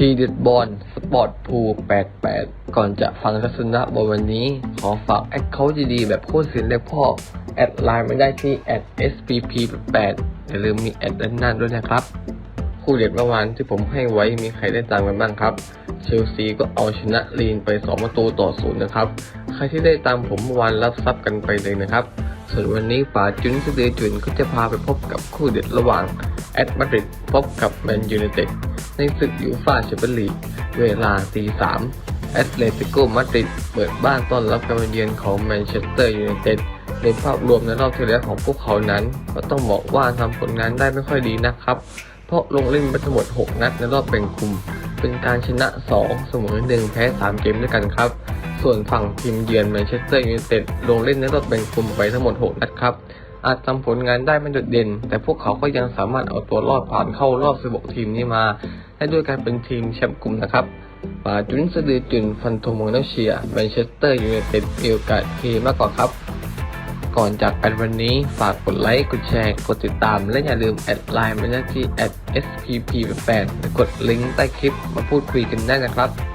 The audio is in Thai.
ทีเด็ดบอลสปอร์ตพู88 ก่อนจะฟังทัศนะบนวันนี้ ขอฝากแอคเคาท์ดีๆแบบโคตรสินเล็กพ่อ แอดไลน์มาได้ที่แอด spp88 อย่าลืมมีแอดด้านหน้าด้วยนะครับ คู่เด็ดเมื่อวานที่ผมให้ไว้มีใครได้ตามกันบ้างครับ เชลซีก็เอาชนะลีนไป 2 ประตูต่อศูนย์นะครับ ใครที่ได้ตามผมเมื่อวานรับทรัพย์กันไปเลยนะครับ ส่วนวันนี้ป๋าจุนสเดอจุนก็จะพาไปพบกับคู่เด็ดระหว่าง แอตมาดริดพบกับแมนยูไนเต็ดในศึกยูฟ่าแชมเปี้ยนลีกเวลาตีสามแอตเลติโกมาดริดเปิดบ้านต้อนรับการมาเยือนของแมนเชสเตอร์ยูไนเต็ดในภาพรวมในรอบที่แล้วของพวกเขานั้น ก็ต้องบอกว่าทำผลงานได้ไม่ค่อยดีนะครับ เพราะลงเล่นไปทั้งหมด 6 นัดในรอบแบ่งกลุ่ม เป็นการชนะ 2 เสมอ 1 แพ้ 3 เกมด้วยกันครับ ส่วนฝั่งทีมเยือนแมนเชสเตอร์ยูไนเต็ดลงเล่นในรอบแบ่งกลุ่มไปทั้งหมด 6 นัดครับ อาจทำผลงานได้ไม่โดดเด่น แต่พวกเขาก็ยังสามารถเอาตัวรอดผ่านเข้ารอบ 16 ทีมนี้มาและด้วยการเป็นทีมแชมป์กลุ่มนะครับป่าจุนสะดือจุนฟันธงมองนเชียแมนเชสเตอร์ยูไนเต็ดมีโอกาสเทมากกว่าครับ ก่อนจากกันวันนี้ฝากกดไลค์ กดแชร์ กดติดตาม และอย่าลืมแอดไลน์มาที่ spp8 และกดลิงก์ใต้คลิปมาพูดคุยกันได้นะครับ